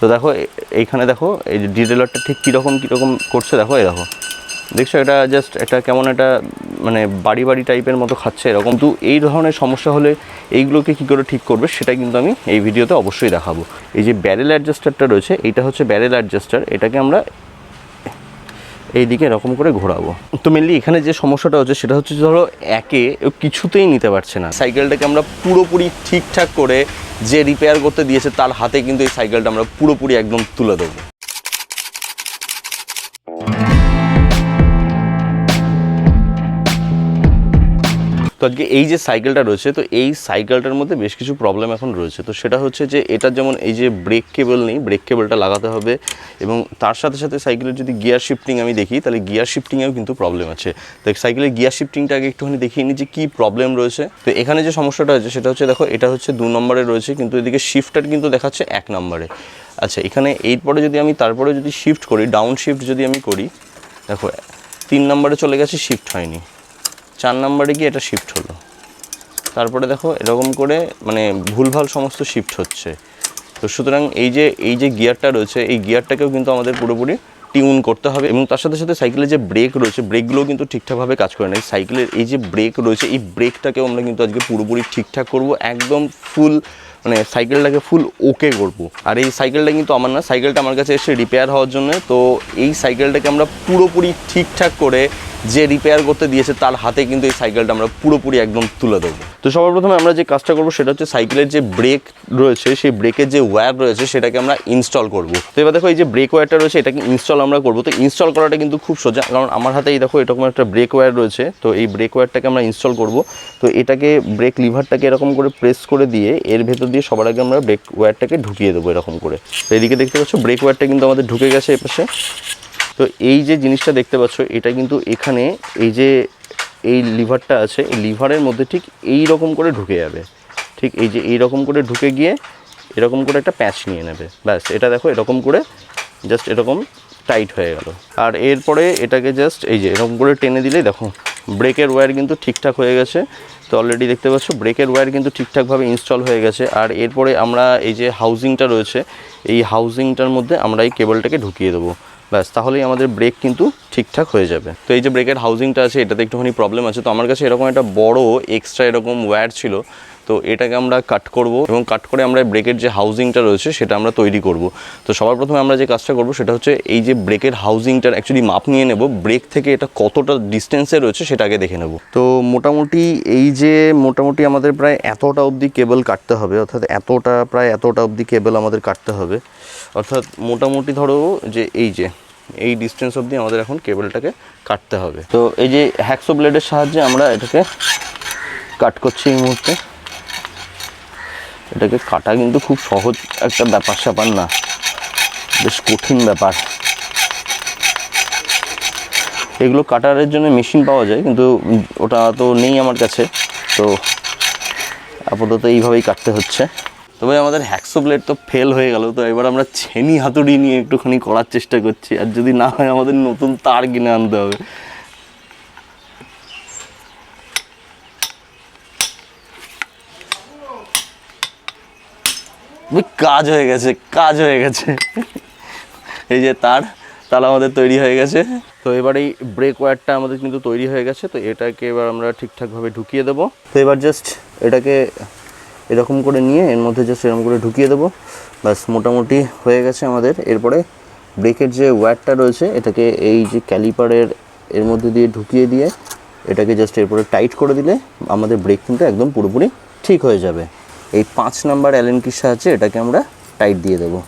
তো দেখো এইখানে দেখো, এই যে ডিটেলারটা ঠিক কীরকম কীরকম করছে, দেখো, এই দেখো। দেখছ, এটা জাস্ট এটা কেমন একটা মানে বাড়ি বাড়ি টাইপের মতো খাচ্ছে এরকম। কিন্তু এই ধরনের সমস্যা হলে এইগুলোকে কী করে ঠিক করবে, সেটা কিন্তু আমি এই ভিডিওতে অবশ্যই দেখাবো। এই যে ব্যারেল অ্যাডজাস্টারটা রয়েছে এটা হচ্ছে ব্যারেল অ্যাডজাস্টার এটাকে আমরা এইদিকে এরকম করে ঘোরাবো। তো মেনলি এখানে যে সমস্যাটা হচ্ছে, সেটা হচ্ছে ধরো একে কিছুতেই নিতে পারছে না। সাইকেলটাকে আমরা পুরোপুরি ঠিকঠাক করে যে রিপেয়ার করতে দিয়েছে তার হাতে কিন্তু এই সাইকেলটা আমরা পুরোপুরি একদম তুলে দেবো। আজকে এই যে সাইকেলটা রয়েছে, তো এই সাইকেলটার মধ্যে বেশ কিছু প্রবলেম এখন রয়েছে। তো সেটা হচ্ছে যে এটার যেমন এই যে ব্রেক কেবল নেই ব্রেক কেবলটা লাগাতে হবে এবং তার সাথে সাথে সাইকেলের যদি গিয়ার শিফটিং আমি দেখি, তাহলে গিয়ার শিফটিংয়েও কিন্তু প্রবলেম আছে। তো সাইকেলের গিয়ার শিফটিংটা আগে একটুখানি দেখিয়ে নিই যে কী প্রবলেম রয়েছে। তো এখানে যে সমস্যাটা আছে সেটা হচ্ছে দেখো, এটা হচ্ছে দু নম্বরে রয়েছে, কিন্তু এদিকে শিফটার কিন্তু দেখাচ্ছে এক নম্বরে। আচ্ছা এখানে এরপরে যদি আমি, তারপরে যদি শিফট করি ডাউন শিফট যদি আমি করি, দেখো, তিন নম্বরে চলে গেছে শিফট হয়নি। চার নাম্বারে গিয়ে এটা শিফট হলো। তারপরে দেখো এরকম করে মানে ভুলভাল সমস্ত শিফট হচ্ছে। তো সুতরাং এই যে এই যে গিয়ারটা রয়েছে, এই গিয়ারটাকেও কিন্তু আমাদের পুরোপুরি টিউন করতে হবে এবং তার সাথে সাথে সাইকেলের যে ব্রেক রয়েছে ব্রেকগুলোও কিন্তু ঠিকঠাকভাবে কাজ করে না। সাইকেলের এই যে ব্রেক রয়েছে, এই ব্রেকটাকেও আমরা কিন্তু আজকে পুরোপুরি ঠিকঠাক করব, একদম ফুল মানে সাইকেলটাকে ফুল ওকে করব। আর এই সাইকেলটা কিন্তু আমার না সাইকেলটা আমার কাছে এসে রিপেয়ার হওয়ার জন্য, তো এই সাইকেলটাকে আমরা পুরোপুরি ঠিকঠাক করে যে রিপেয়ার করতে দিয়েছে তার হাতে কিন্তু এই সাইকেলটা আমরা পুরোপুরি একদম তুলে দেবো তো সবার প্রথমে আমরা যে কাজটা করব সেটা হচ্ছে সাইকেলের যে ব্রেক রয়েছে, সেই ব্রেকের যে ওয়্যার রয়েছে সেটাকে আমরা ইনস্টল করব। তো এবার দেখো এই যে ব্রেক ওয়্যারটা রয়েছে, এটাকে ইনস্টল আমরা করব। তো ইনস্টল করাটা কিন্তু খুব সোজা, কারণ আমার হাতে এই দেখো এরকম একটা ব্রেক ওয়্যার রয়েছে। তো এই ব্রেক ওয়্যারটাকে আমরা ইনস্টল করব। তো এটাকে ব্রেক লিভারটাকে এরকম করে প্রেস করে দিয়ে এর ভেতর দিয়ে সবার আগে আমরা ব্রেক ওয়্যারটাকে ঢুকিয়ে দেবো এরকম করে। তো এদিকে দেখতে পাচ্ছ ব্রেক ওয়্যারটা কিন্তু আমাদের ঢুকে গেছে এ পাশে তো এই যে জিনিসটা দেখতে পাচ্ছ, এটা কিন্তু এখানে এই যে এই লিভারটা আছে, এই লিভারের মধ্যে ঠিক এই রকম করে ঢুকে যাবে। ঠিক এই যে এই রকম করে ঢুকে গিয়ে এরকম করে একটা প্যাচ নিয়ে নেবে। ব্যাস, এটা দেখো এরকম করে জাস্ট এরকম টাইট হয়ে গেল। আর এরপরে এটাকে জাস্ট এই যে এরকম করে টেনে দিলেই দেখো, ব্রেকের ওয়্যার কিন্তু ঠিকঠাক হয়ে গেছে। তো অলরেডি দেখতে পাচ্ছ, ব্রেকের ওয়্যার কিন্তু ঠিকঠাকভাবে ইনস্টল হয়ে গেছে। আর এরপরে আমরা এই যে হাউজিংটা রয়েছে, এই হাউজিংটার মধ্যে আমরা এই কেবলটাকে ঢুকিয়ে দেবো। ব্যাস, তাহলেই আমাদের ব্রেক কিন্তু ঠিকঠাক হয়ে যাবে। তো এই যে ব্রেকের হাউজিংটা আছে, এটাতে একটুখানি প্রবলেম আছে। তো আমার কাছে এরকম একটা বড় এক্সট্রা এরকম ওয়্যার ছিল, তো এটাকে আমরা কাট করব এবং কাট করে আমরা ব্রেকের যে হাউজিংটা রয়েছে, সেটা আমরা তৈরি করব। তো সবার প্রথমে আমরা যে কাজটা করব, সেটা হচ্ছে এই যে ব্রেকের হাউজিংটার অ্যাকচুয়ালি মাপ নিয়ে নেব। ব্রেক থেকে এটা কতটা ডিস্টেন্সে রয়েছে, সেটা আগে দেখে নেব। তো মোটামুটি এই যে মোটামুটি আমাদের প্রায় এতটা অবধি কেবল কাটতে হবে, অর্থাৎ এতটা, প্রায় এতটা অবধি কেবল আমাদের কাটতে হবে। অর্থাৎ মোটামুটি ধরো যে এই যে, এই ডিস্টেন্স অবধি আমাদের এখন কেবলটাকে কাটতে হবে। তো এই যে হ্যাকসো ব্লেডের সাহায্যে আমরা এটাকে কাট করছি এই মুহূর্তে। এটাকে কাটা কিন্তু খুব সহজ একটা ব্যাপার স্যাপার না। বেশ কঠিন ব্যাপার। এগুলো কাটারের জন্য মেশিন পাওয়া যায়, কিন্তু ওটা তো নেই আমার কাছে। তো আপাতত এইভাবেই কাটতে হচ্ছে। তবে আমাদের হ্যাকসো ব্লেড তো ফেল হয়ে গেল, তো এবার আমরা ছেনি হাতুড়ি নিয়ে একটুখানি করার চেষ্টা করছি, আর যদি না হয় আমাদের নতুন তার কিনে আনতে হবে। কাজ হয়ে গেছে, কাজ হয়ে গেছে। এই যে তার তার আমাদের তৈরি হয়ে গেছে। তো এবার এই ব্রেক ওয়্যারটা আমাদের কিন্তু তৈরি হয়ে গেছে, তো এটাকে এবার আমরা ঠিকঠাকভাবে ঢুকিয়ে দেবো। তো এবার জাস্ট এটাকে এরকম করে নিয়ে এর মধ্যে জাস্ট এরকম করে ঢুকিয়ে দেবো। ব্যাস, মোটামুটি হয়ে গেছে আমাদের। এরপরে ব্রেকের যে ওয়্যারটা রয়েছে, এটাকে এই যে ক্যালিপারের এর মধ্যে দিয়ে ঢুকিয়ে দিয়ে এটাকে জাস্ট এরপরে টাইট করে দিলে আমাদের ব্রেক কিন্তু একদম পুরোপুরি ঠিক হয়ে যাবে। এই পাঁচ নাম্বার অ্যালেনকির সাহায্যে এটাকে আমরা টাইট দিয়ে দেবো।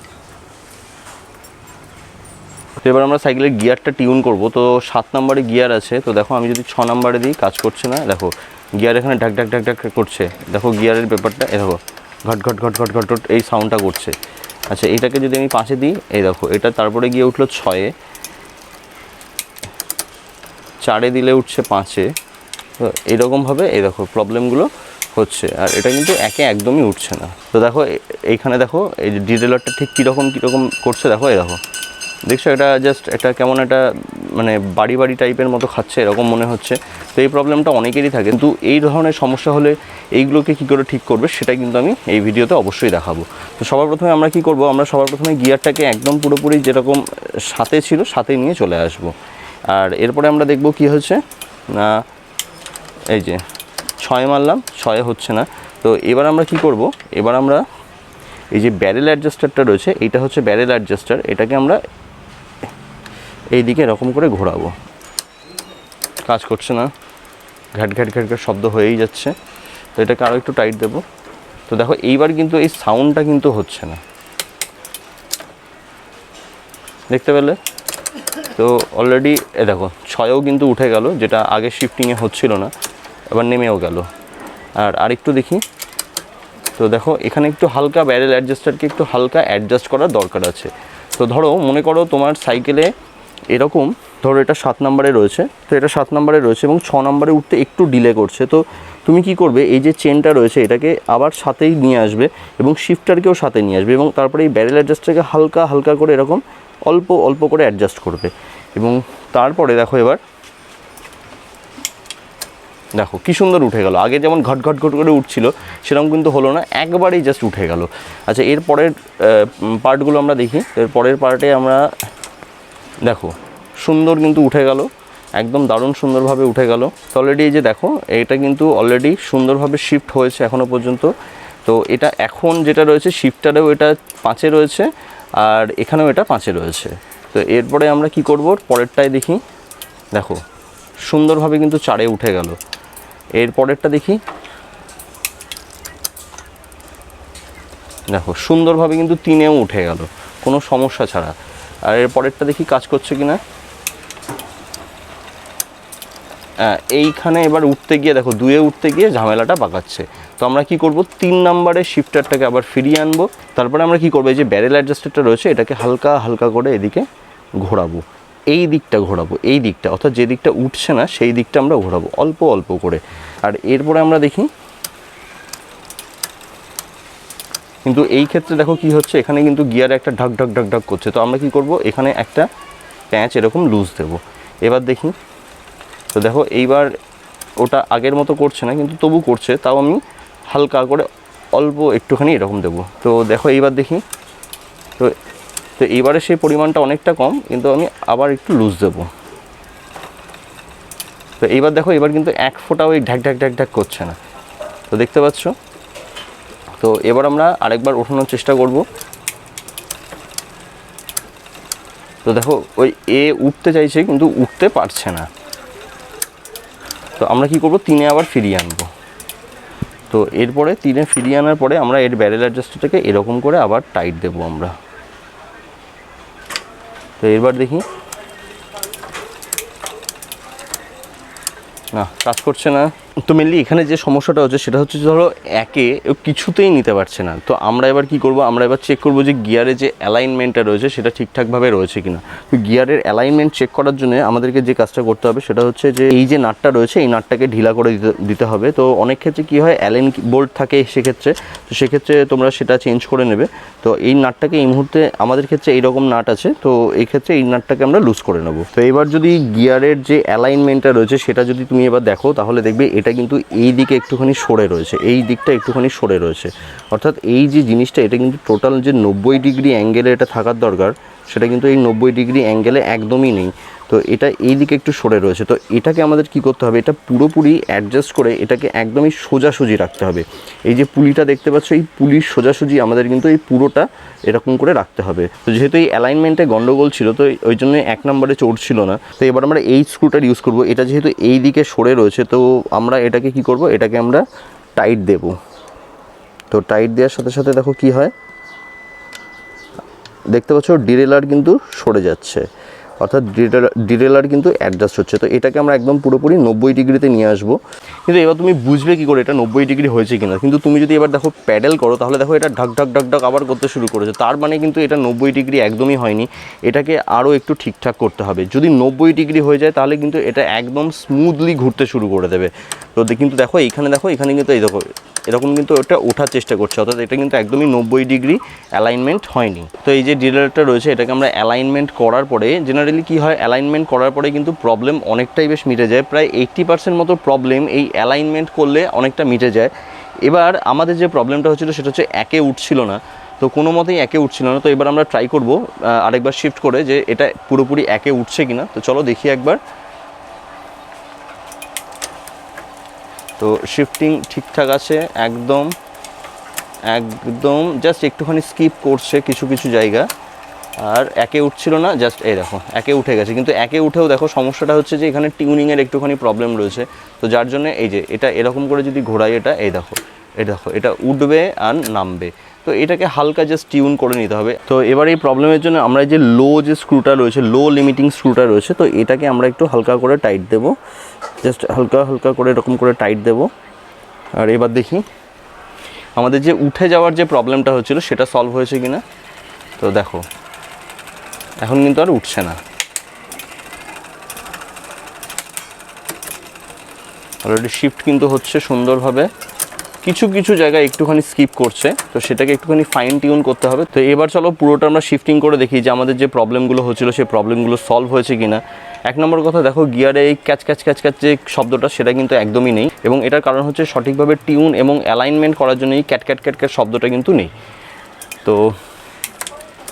এবার আমরা সাইকেলের গিয়ারটা টিউন করব। তো সাত নম্বরে গিয়ার আছে। তো দেখো, আমি যদি ছ নম্বরে দিই, কাজ করছে না। দেখো গিয়ার এখানে ঢাক ঢাক ঢাক ঢাক করছে। দেখো গিয়ারের ব্যাপারটা এ দেখো, ঘট ঘট ঘট ঘট ঘট ঘট, এই সাউন্ডটা করছে। আচ্ছা এটাকে যদি আমি পাঁচে দিই, এই দেখো, এটা তারপরে গিয়ে উঠল ছয়ে। চারে দিলে উঠছে পাঁচে। তো এরকমভাবে এই দেখো প্রবলেমগুলো হচ্ছে। আর এটা কিন্তু একে একদমই উঠছে না। তো দেখো এইখানে দেখো, এই যে ডিটেলারটা ঠিক কীরকম কীরকম করছে, দেখো, এই দেখো। দেখছ, এটা জাস্ট এটা কেমন একটা মানে বাড়ি বাড়ি টাইপের মতো খাচ্ছে, এরকম মনে হচ্ছে। তো এই প্রবলেমটা অনেকেরই থাকে। কিন্তু এই ধরনের সমস্যা হলে এইগুলোকে কী করে ঠিক করবে, সেটা কিন্তু আমি এই ভিডিওতে অবশ্যই দেখাবো। তো সবার প্রথমে আমরা কি করব, আমরা সবার প্রথমে গিয়ারটাকে একদম পুরোপুরি যেরকম সাথে ছিল, সাথে নিয়ে চলে আসব। আর এরপরে আমরা দেখব কি হচ্ছে। না, এই যে, ছয় মারলাম, ছয় হচ্ছে না। তো এবার আমরা কি করব, এবার আমরা এই যে ব্যারেল অ্যাডজাস্টারটা রয়েছে, এইটা হচ্ছে ব্যারেল অ্যাডজাস্টার এটাকে আমরা এই দিকে এরকম করে ঘোরাবো। কাজ করছে না। ঘ্যাট ঘ্যাট ঘ্যাট ঘ্যাট শব্দ হয়েই যাচ্ছে। তো এটাকে আরও একটু টাইট দেবো। তো দেখো, এইবার কিন্তু এই সাউন্ডটা কিন্তু হচ্ছে না। দেখতে পেলে? তো অলরেডি এ দেখো, ছয়ও কিন্তু উঠে গেল, যেটা আগে শিফটিংয়ে হচ্ছিল না। এবার নেমেও গেল। আর আরেকটু দেখি। তো দেখো, এখানে একটু হালকা ব্যারেল অ্যাডজাস্টারকে একটু হালকা অ্যাডজাস্ট করার দরকার আছে। তো ধরো, মনে করো তোমার সাইকেলে এরকম, ধরো এটা সাত নম্বরে রয়েছে, তো এটা সাত নম্বরে রয়েছে এবং ছ নম্বরে উঠতে একটু ডিলে করছে। তো তুমি কি করবে, এই যে চেনটা রয়েছে, এটাকে আবার সাথেই নিয়ে আসবে এবং শিফটারকেও সাথে নিয়ে আসবে এবং তারপরে এই ব্যারেল অ্যাডজাস্টটাকে হালকা হালকা করে এরকম অল্প অল্প করে অ্যাডজাস্ট করবে। এবং তারপরে দেখো এবার, দেখো কি সুন্দর উঠে গেল। আগে যেমন ঘট ঘট ঘট করে উঠছিল, সেরকম কিন্তু হলো না, একবারেই জাস্ট উঠে গেল। আচ্ছা এর পরের পার্টগুলো আমরা দেখি। এর পরের পার্টে আমরা দেখো, সুন্দর কিন্তু উঠে গেল, একদম দারুণ সুন্দরভাবে উঠে গেল। তো অলরেডি এই যে দেখো, এটা কিন্তু অলরেডি সুন্দরভাবে শিফট হয়েছে এখনও পর্যন্ত। তো এটা এখন যেটা রয়েছে শিফটারেও এটা পাঁচে রয়েছে, আর এখানেও এটা পাঁচে রয়েছে। তো এরপরে আমরা কি করব, পরেরটায় দেখি। দেখো, সুন্দরভাবে কিন্তু চারে উঠে গেল। এর পরেরটা দেখি। দেখো, সুন্দরভাবে কিন্তু তিনেও উঠে গেল, কোনো সমস্যা ছাড়া। আর এর পরেরটা দেখি কাজ করছে কি না হ্যাঁ, এইখানে এবার উঠতে গিয়ে দেখো দুয়ে উঠতে গিয়ে ঝামেলাটা পাকাচ্ছে। তো আমরা কি করব? তিন নম্বরে শিফটারটাকে আবার ফিরিয়ে আনব। তারপরে আমরা কি করব? এই যে ব্যারেল অ্যাডজাস্টারটা রয়েছে এটাকে হালকা হালকা করে এদিকে ঘোরাবো। এই দিকটা ঘোরাবো এই দিকটা। অর্থাৎ যে দিকটা উঠছে না সেই দিকটা আমরা ঘোরাবো অল্প অল্প করে। আর এরপরে আমরা দেখি কিন্তু এই ক্ষেত্রে দেখো কি হচ্ছে, এখানে কিন্তু গিয়ারে একটা ঢাক ঢাক ঢাক ঢাক করছে। তো আমরা কি করব? এখানে একটা প্যাঁচ এরকম লুজ দেব। এবার দেখি। তো দেখো, এইবার ওটা আগের মতো করছে না, কিন্তু তবু করছে। তাও আমি হালকা করে অল্প একটুখানি এরকম দেবো। তো দেখো, এইবার দেখি। তো তো এইবারে সেই পরিমাণটা অনেকটা কম, কিন্তু আমি আবার একটু লুজ দেবো। তো এইবার দেখো এবার কিন্তু এক ফোঁটা ওই ঢ্যাক ঢ্যাক ঢ্যাক ঢ্যাক করছে না। তো দেখতে পাচ্ছ? তো এবার আমরা আরেকবার ওঠানোর চেষ্টা করব। তো দেখো, ওই এ উঠতে চাইছে কিন্তু উঠতে পারছে না। তো আমরা কি করব? তিনে আবার ফিরিয়ে আনব। তো এরপরে তিনে ফিরিয়ে আনার পরে আমরা এর ব্যারেল অ্যাডজাস্টারটাকে এরকম করে আবার টাইট দেবো আমরা। তো এবার দেখি। না, কাজ করছে না। তো মেনলি এখানে যে সমস্যাটা হচ্ছে, সেটা হচ্ছে ধরো একে কিছুতেই নিতে পারছে না। তো আমরা এবার কি করব? আমরা এবার চেক করব যে গিয়ারে যে অ্যালাইনমেন্টটা রয়েছে, সেটা ঠিকঠাকভাবে রয়েছে কিনা। তো গিয়ারের অ্যালাইনমেন্ট চেক করার জন্য আমাদেরকে যে কাজটা করতে হবে, সেটা হচ্ছে যে এই যে নাটটা রয়েছে, এই নাটটাকে ঢিলা করে দিতে দিতে হবে। তো অনেক ক্ষেত্রে কি হয় অ্যালেন বোল্ট থাকে সেক্ষেত্রে। তো সেক্ষেত্রে তোমরা সেটা চেঞ্জ করে নেবে। তো এই নাটটাকে এই মুহূর্তে আমাদের ক্ষেত্রে এইরকম নাট আছে। তো এই ক্ষেত্রে এই নাটটাকে আমরা লুজ করে নেব। তো এবার যদি গিয়ারের যে অ্যালাইনমেন্টটা রয়েছে, সেটা যদি তুমি এবার দেখো, তাহলে দেখবে এটা কিন্তু এই দিকে একটুখানি সরে রয়েছে, এই দিকটা একটুখানি সরে রয়েছে। অর্থাৎ এই যে জিনিসটা, এটা কিন্তু টোটাল যে নব্বই ডিগ্রি অ্যাঙ্গেলে এটা থাকার দরকার, সেটা কিন্তু এই নব্বই ডিগ্রি অ্যাঙ্গেলে একদমই নেই। তো এটা এই দিকে একটু সরে রয়েছে। তো এটাকে আমাদের কি করতে হবে? এটা পুরোপুরি অ্যাডজাস্ট করে এটাকে একদমই সোজাসুজি রাখতে হবে। এই যে পুলিটা দেখতে পাচ্ছ, এই পুলির সোজাসুজি আমাদের কিন্তু এই পুরোটা এরকম করে রাখতে হবে। তো যেহেতু এই অ্যালাইনমেন্টে গন্ডগোল ছিল, তো ওই জন্য এক নম্বরে চড়ছিল না। তো এবার আমরা এই স্ক্রুটার ইউজ করব। এটা যেহেতু এই দিকে সরে রয়েছে, তো আমরা এটাকে কি করব? এটাকে আমরা টাইট দেব। তো টাইট দেওয়ার সাথে সাথে দেখো কি হয়? দেখতে পাচ্ছ ডিরেলার কিন্তু সরে যাচ্ছে। অর্থাৎ ডিরেলার কিন্তু অ্যাডজাস্ট হচ্ছে। তো এটাকে আমরা একদম পুরোপুরি নব্বই ডিগ্রিতে নিয়ে আসব। কিন্তু এবার তুমি বুঝবে কি করে এটা নব্বই ডিগ্রি হয়েছে কিনা। কিন্তু তুমি যদি এবার দেখো প্যাডেল করো, তাহলে দেখো এটা ঢাক ঢাক ঢাক ঢাক আবার করতে শুরু করেছে। তার মানে কিন্তু এটা নব্বই ডিগ্রি একদমই হয়নি। এটাকে আরও একটু ঠিকঠাক করতে হবে। যদি নব্বই ডিগ্রি হয়ে যায়, তাহলে কিন্তু এটা একদম স্মুথলি ঘুরতে শুরু করে দেবে। তো কিন্তু দেখো, এইখানে দেখো এখানে কিন্তু এই দেখো এরকম কিন্তু ওটা ওঠার চেষ্টা করছে। অর্থাৎ এটা কিন্তু একদমই নব্বই ডিগ্রি অ্যালাইনমেন্ট হয়নি। তো এই যে ডিলারটা রয়েছে, এটাকে আমরা অ্যালাইনমেন্ট করার পরে জেনারেলি কি হয় অ্যালাইনমেন্ট করার পরে কিন্তু প্রবলেম অনেকটাই বেশ মিটে যায়। প্রায় এইট্টি পার্সেন্ট মতো প্রবলেম এই অ্যালাইনমেন্ট করলে অনেকটা মিটে যায়। এবার আমাদের যে প্রবলেমটা হচ্ছিল, সেটা হচ্ছে একে উঠছিল না। তো কোনো মতেই একে উঠছিল না। তো এবার আমরা ট্রাই করব আরেকবার শিফট করে যে এটা পুরোপুরি একে উঠছে কিনা। তো চলো দেখি একবার। তো শিফটিং ঠিকঠাক আছে, একদম একদম জাস্ট একটুখানি স্কিপ করছে কিছু কিছু জায়গা। আর একে উঠছিল না জাস্ট এই দেখো, একে উঠে গেছে। কিন্তু একে উঠেও দেখো, সমস্যাটা হচ্ছে যে এখানে টিউনিংয়ের একটুখানি প্রবলেম রয়েছে। তো যার জন্য এই যে, এটা এরকম করে যদি ঘোরাই এটা, এই দেখো এই দেখো, এটা উঠবে আর নামবে। তো এটাকে হালকা জাস্ট টিউন করে নিতে হবে। তো এবার এই প্রবলেমের জন্য আমরা যে লো যে স্ক্রুটা রয়েছে লো লিমিটিং স্ক্রুটা রয়েছে, তো এটাকে আমরা একটু হালকা করে টাইট দেবো। জাস্ট হালকা হালকা করে এরকম করে টাইট দেবো। আর এবার দেখি, আমাদের যে উঠে যাওয়ার যে প্রবলেমটা হচ্ছিল, সেটা সলভ হয়েছে কিনা? তো দেখো, এখন কিন্তু আর উঠছে না। অলরেডি শিফট কিন্তু হচ্ছে সুন্দরভাবে। কিছু কিছু জায়গায় একটুখানি স্কিপ করছে, তো সেটাকে একটুখানি ফাইন টিউন করতে হবে। তো এবার চলো পুরোটা আমরা শিফটিং করে দেখি যে আমাদের যে প্রবলেমগুলো হচ্ছিল, সেই প্রবলেমগুলো সলভ হয়েছে কিনা। এক নম্বর কথা, দেখো গিয়ারে এই ক্যাচ ক্যাচ ক্যাচ ক্যাচ যে শব্দটা, সেটা কিন্তু একদমই নেই। এবং এটার কারণ হচ্ছে সঠিকভাবে টিউন এবং অ্যালাইনমেন্ট করার জন্য এই ক্যাট ক্যাট ক্যাট ক্যাট শব্দটা কিন্তু নেই। তো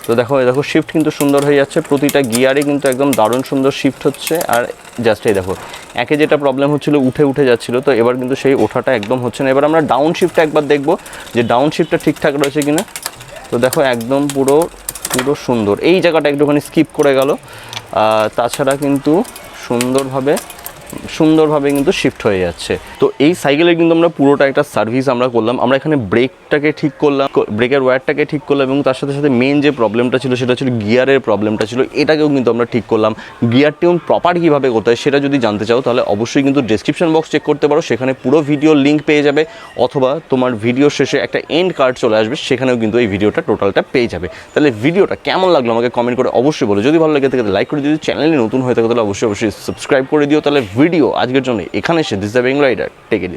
তো দেখো দেখো শিফট কিন্তু সুন্দর হয়ে যাচ্ছে। প্রতিটা গিয়ারে কিন্তু একদম দারুণ সুন্দর শিফট হচ্ছে। আর জাস্ট এই দেখো, একে যেটা প্রবলেম হচ্ছিল উঠে উঠে যাচ্ছিল, তো এবার কিন্তু সেই ওঠাটা একদম হচ্ছে না। এবার আমরা ডাউন শিফটটা একবার দেখব যে ডাউন শিফটটা ঠিকঠাক রয়েছে কি না তো দেখো একদম পুরো পুরো সুন্দর। এই জায়গাটা একটুখানি স্কিপ করে গেল। তাছাড়া কিন্তু সুন্দরভাবে সুন্দরভাবে কিন্তু শিফট হয়ে যাচ্ছে। তো এই সাইকেলের কিন্তু আমরা পুরোটা একটা সার্ভিস আমরা করলাম। আমরা এখানে ব্রেকটাকে ঠিক করলাম ব্রেকের ওয়্যারটাকে ঠিক করলাম এবং তার সাথে সাথে মেন যে প্রবলেমটা ছিল সেটা ছিল গিয়ারের প্রবলেমটা ছিল। এটাকেও কিন্তু আমরা ঠিক করলাম। গিয়ার টিউন প্রপার কীভাবে করতে হয় সেটা যদি জানতে চাও তাহলে অবশ্যই কিন্তু ডিসক্রিপশন বক্স চেক করতে পারো। সেখানে পুরো ভিডিও লিঙ্ক পেয়ে যাবে অথবা তোমার ভিডিও শেষে একটা এন্ড কার্ড চলে আসবে, সেখানেও কিন্তু এই ভিডিওটা টোটালটা পেয়ে যাবে। তাহলে ভিডিওটা কেমন লাগল আমাকে কমেন্ট করে অবশ্যই বলো। যদি ভালো লাগে থাকে লাইক করে দিও। চ্যানেলে নতুন হয়ে থাকে তাহলে অবশ্যই অবশ্যই সাবস্ক্রাইব করে দিও। তাহলে ভিডিও আজকের জন্য এখানে এসে this the Bengal rider take it